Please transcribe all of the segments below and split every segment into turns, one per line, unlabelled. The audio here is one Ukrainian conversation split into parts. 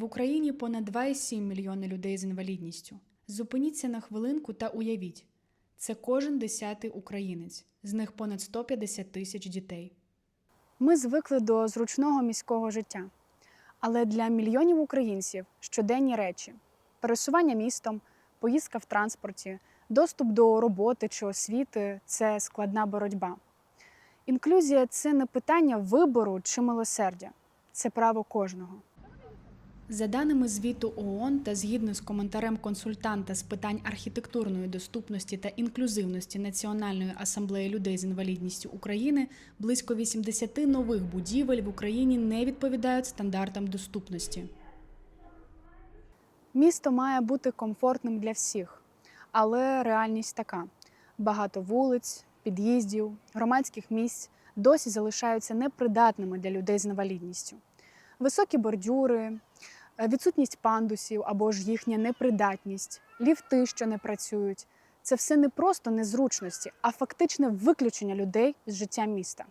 В Україні понад 2,7 мільйони людей з інвалідністю. Зупиніться на хвилинку та уявіть, це кожен десятий українець, з них понад 150 тисяч дітей. Ми звикли до зручного міського життя. Але для мільйонів українців щоденні речі пересування містом, поїздка в транспорті, доступ до роботи чи освіти це складна боротьба. Інклюзія це не питання вибору чи милосердя, це право кожного. За даними звіту ООН та згідно з коментарем консультанта з питань архітектурної доступності та інклюзивності Національної асамблеї людей з інвалідністю України, близько 80 нових будівель в Україні не відповідають стандартам доступності. Місто має бути комфортним для всіх, але реальність така: багато вулиць, під'їздів, громадських місць досі залишаються непридатними для людей з інвалідністю. Високі бордюри, відсутність пандусів або ж їхня непридатність, ліфти, що не працюють це все не просто незручності, а фактичне виключення людей з життя міста.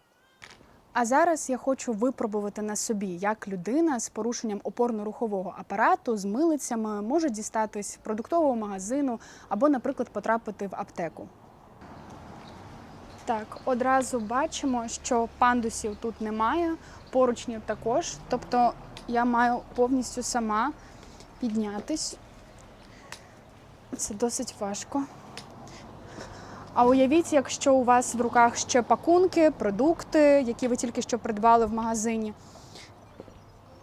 А зараз я хочу випробувати на собі, як людина з порушенням опорно-рухового апарату з милицями може дістатись продуктового магазину або, наприклад, потрапити в аптеку. Так, одразу бачимо, що пандусів тут немає, поручнів також. Тобто я маю повністю сама піднятись. Це досить важко. А уявіть, якщо у вас в руках ще пакунки, продукти, які ви тільки що придбали в магазині.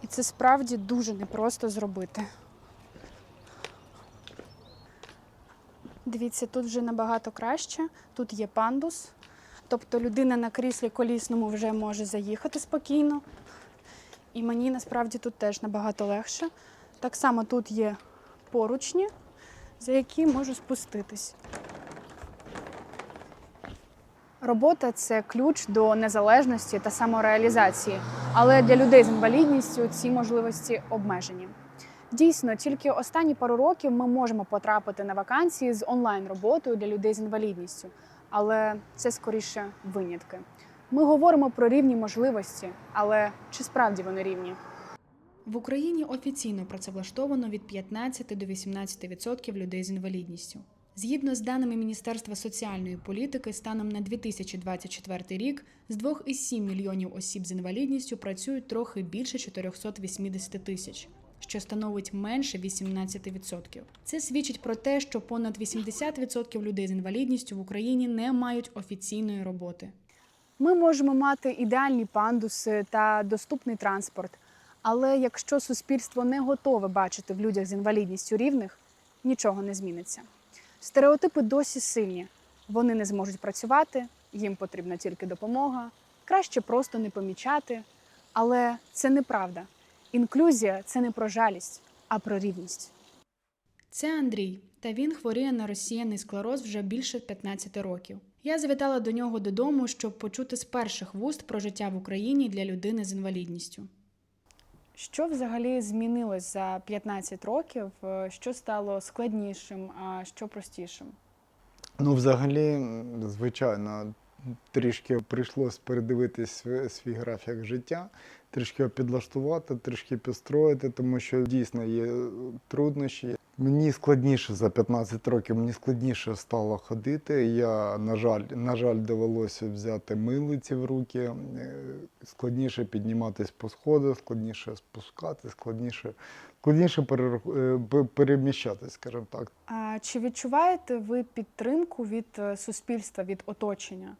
І це справді дуже непросто зробити. Дивіться, тут вже набагато краще. Тут є пандус. Тобто людина на кріслі колісному вже може заїхати спокійно. І мені насправді тут теж набагато легше. Так само тут є поручні, за які можу спуститись. Робота це ключ до незалежності та самореалізації, але для людей з інвалідністю ці можливості обмежені. Дійсно, тільки останні пару років ми можемо потрапити на вакансії з онлайн-роботою для людей з інвалідністю, але це скоріше винятки. Ми говоримо про рівні можливості, але чи справді вони рівні? В Україні офіційно працевлаштовано від 15 до 18% людей з інвалідністю. Згідно з даними Міністерства соціальної політики, станом на 2024 рік з 2,7 мільйонів осіб з інвалідністю працюють трохи більше 480 тисяч, що становить менше 18%. Це свідчить про те, що понад 80% людей з інвалідністю в Україні не мають офіційної роботи. Ми можемо мати ідеальні пандуси та доступний транспорт, але якщо суспільство не готове бачити в людях з інвалідністю рівних, нічого не зміниться. Стереотипи досі сильні. Вони не зможуть працювати, їм потрібна тільки допомога, краще просто не помічати. Але це неправда. Інклюзія це не про жалість, а про рівність. Це Андрій, та він хворіє на розсіяний склероз вже більше 15 років. Я завітала до нього додому, щоб почути з перших вуст про життя в Україні для людини з інвалідністю. Що взагалі змінилось за 15 років? Е, Що стало складнішим, а що простішим?
Ну, взагалі, звичайно, трішки прийшлось передивитись свій графік життя, трішки підлаштувати, трішки підстроїти, тому що дійсно є труднощі. Мені складніше за 15 років, мені складніше стало ходити. Я, на жаль, на жаль, довелося взяти милиці в руки, е, складніше підніматись по сходах, складніше спускати, складніше, складніше перер- е, пе- скажімо так.
А чи відчуваєте ви підтримку від е, суспільства, від оточення?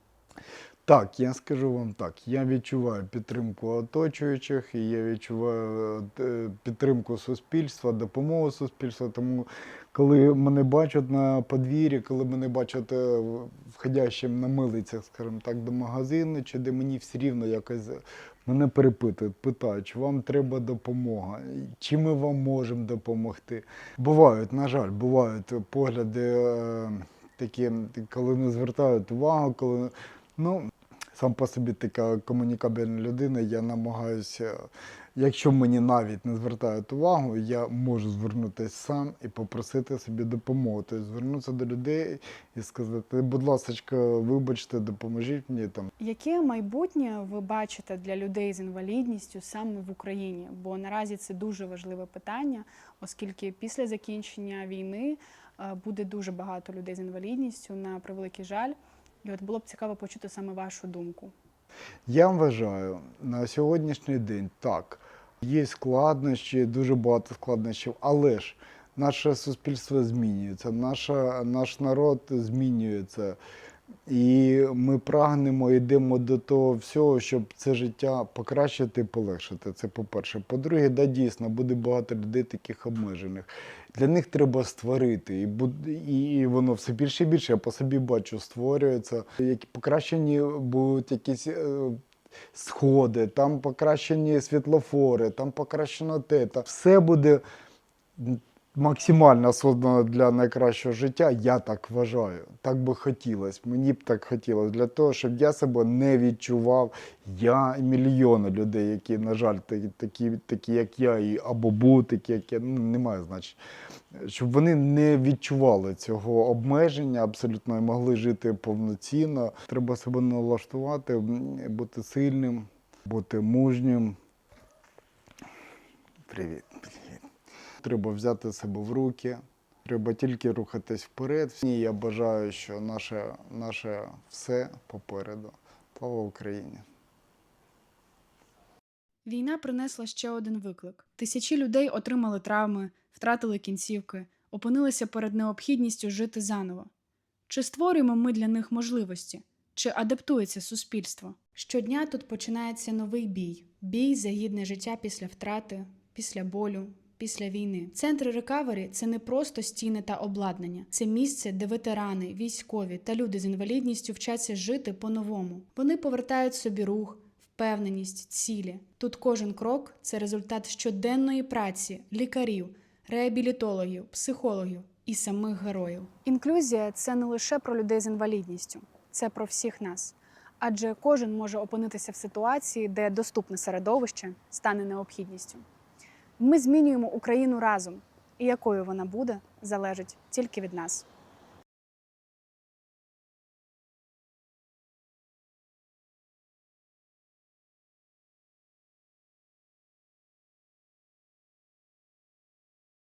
Так, я скажу вам так. Я відчуваю підтримку оточуючих, і я відчуваю е, підтримку суспільства, допомогу суспільства. Тому коли мене бачать на подвір'ї, коли мене бачать е, входящим на милицях, скажімо так, до магазину, чи де мені все рівно якось мене перепитують, питають, чи вам треба допомога, чи ми вам можемо допомогти. Бувають, на жаль, бувають погляди е, такі, коли не звертають увагу, коли. Ну, сам по собі така комунікабельна людина, я намагаюся якщо мені навіть не звертають увагу, я можу звернутися сам і попросити собі допомоги. Тобто звернутися до людей і сказати, будь ласка, вибачте, допоможіть мені там.
Яке майбутнє ви бачите для людей з інвалідністю саме в Україні? Бо наразі це дуже важливе питання, оскільки після закінчення війни е, буде дуже багато людей з інвалідністю на превеликий жаль. І от було б цікаво почути саме вашу думку.
Я вважаю, на сьогоднішній день так, є складнощі, дуже багато складнощів, але ж наше суспільство змінюється, наша, наш народ змінюється. І ми прагнемо, йдемо до того всього, щоб це життя покращити і полегшити. Це по-перше. По-друге, да, дійсно, буде багато людей таких обмежених. Для них треба створити, і, буд- і воно все більше і більше. Я по собі бачу, створюється. Які покращені будуть якісь е, сходи, там покращені світлофори, там покращено те. Та все буде максимально создано для найкращого життя. Я так вважаю. Так би хотілося. Мені б так хотілося для того, щоб я себе не відчував. Я і мільйони людей, які, на жаль, такі, такі, як я, і або будуть такі, як я, ну, немає значення. Щоб вони не відчували цього обмеження абсолютно і могли жити повноцінно. Треба себе налаштувати, бути сильним, бути мужнім. Привіт. Треба взяти себе в руки. Треба тільки рухатись вперед. І я бажаю, що наше, наше все попереду. Слава Україні!
Війна принесла ще один виклик: тисячі людей отримали травми, втратили кінцівки, опинилися перед необхідністю жити заново. Чи створюємо ми для них можливості? Чи адаптується суспільство? Щодня тут починається новий бій: бій за гідне життя після втрати, після болю, після війни. Центри рекавері це не просто стіни та обладнання, це місце, де ветерани, військові та люди з інвалідністю вчаться жити по-новому. Вони повертають собі рух, впевненість, цілі. Тут кожен крок це результат щоденної праці лікарів, реабілітологів, психологів і самих героїв. Інклюзія це не лише про людей з інвалідністю, це про всіх нас. Адже кожен може опинитися в ситуації, де доступне середовище стане необхідністю. Ми змінюємо Україну разом, і якою вона буде, залежить тільки від нас.